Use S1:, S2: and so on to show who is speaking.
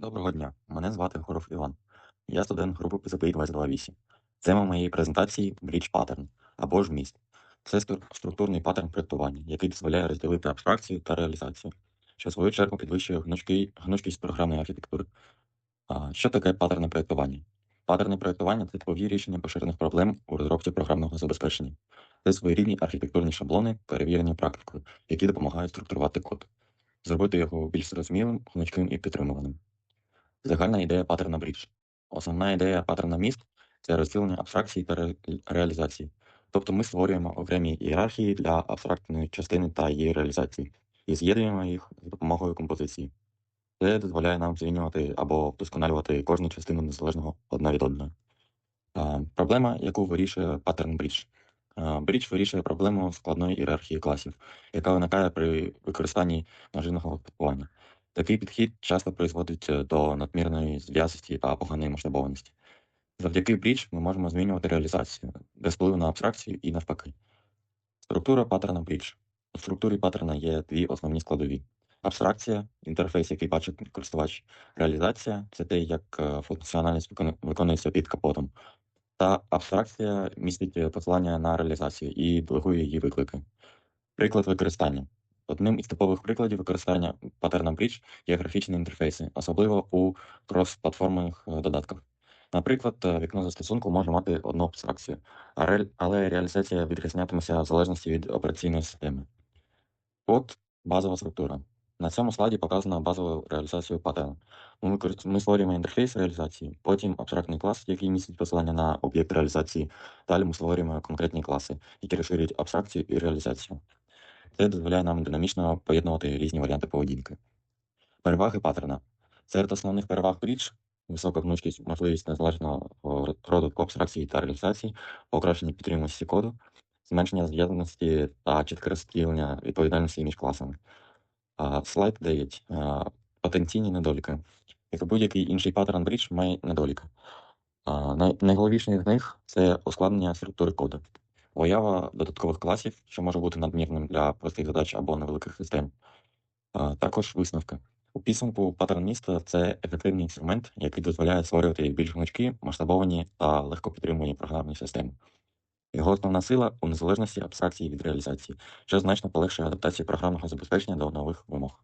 S1: Доброго дня, мене звати Горов Іван. Я студент групи PCPI 228. Тема моєї презентації Bridge Pattern або ж міст. Це структурний паттерн проєктування, який дозволяє розділити абстракцію та реалізацію, що в свою чергу підвищує гнучкість програмної архітектури. А, Що таке паттерне проєктування? Паттерне проєктування це типові рішення поширених проблем у розробці програмного забезпечення. Це своєрідні архітектурні шаблони, перевірені практикою, які допомагають структурувати код, зробити його більш зрозумілим, гнучким і підтримуваним. Загальна ідея паттерна брідж. Основна ідея паттерна міст це розділення абстракції та ре- реалізації. Тобто ми створюємо окремі ієрархії для абстрактної частини та її реалізації і з'єднуємо їх за допомогою композиції. Це дозволяє нам змінювати або вдосконалювати кожну частину незалежного одна від одної. Проблема, яку вирішує паттерн брідж. Брідж вирішує проблему складної ієрархії класів, яка виникає при використанні множинного типування. Такий підхід часто призводить е, до надмірної зв'язості та поганої масштабованості. Завдяки брідж ми можемо змінювати реалізацію без впливу на абстракцію і навпаки. Структура паттерна брідж. У структурі паттерна є дві основні складові: абстракція, інтерфейс, який бачить користувач, реалізація це те, як е, функціональність виконується під капотом. Та абстракція містить е, посилання на реалізацію і делегує її виклики. Приклад використання. Одним із типових прикладів використання паттерна Bridge є графічні інтерфейси, особливо у крос-платформних е, додатках. Наприклад, е, вікно застосунку може мати одну абстракцію, але реалізація відрізнятиметься в залежності від операційної системи. От базова структура. На цьому слайді показано базову реалізацію паттерну. Ми, ми створюємо інтерфейс реалізації, потім абстрактний клас, який містить посилання на об'єкт реалізації. Далі ми створюємо конкретні класи, які розширюють абстракцію і реалізацію. Це дозволяє нам динамічно поєднувати різні варіанти поведінки. Переваги паттерна. Серед основних переваг Bridge – висока гнучкість, можливість незалежного о, розвитку абстракції та реалізації, покращення підтримності коду, зменшення зв'язаності та чітке розподілення відповідальності між класами. Слайд 9. Потенційні недоліки. Як і будь-який інший паттерн Bridge має недоліки. Найголовніший з них це ускладнення структури коду. Поява додаткових класів, що може бути надмірним для простих задач або невеликих систем. Також висновки. У підсумку паттерн міста це ефективний інструмент, який дозволяє створювати більш гнучкі, масштабовані та легко підтримувані програмні системи. Його основна сила у незалежності абстракції від реалізації, що значно полегшує адаптацію програмного забезпечення до нових вимог.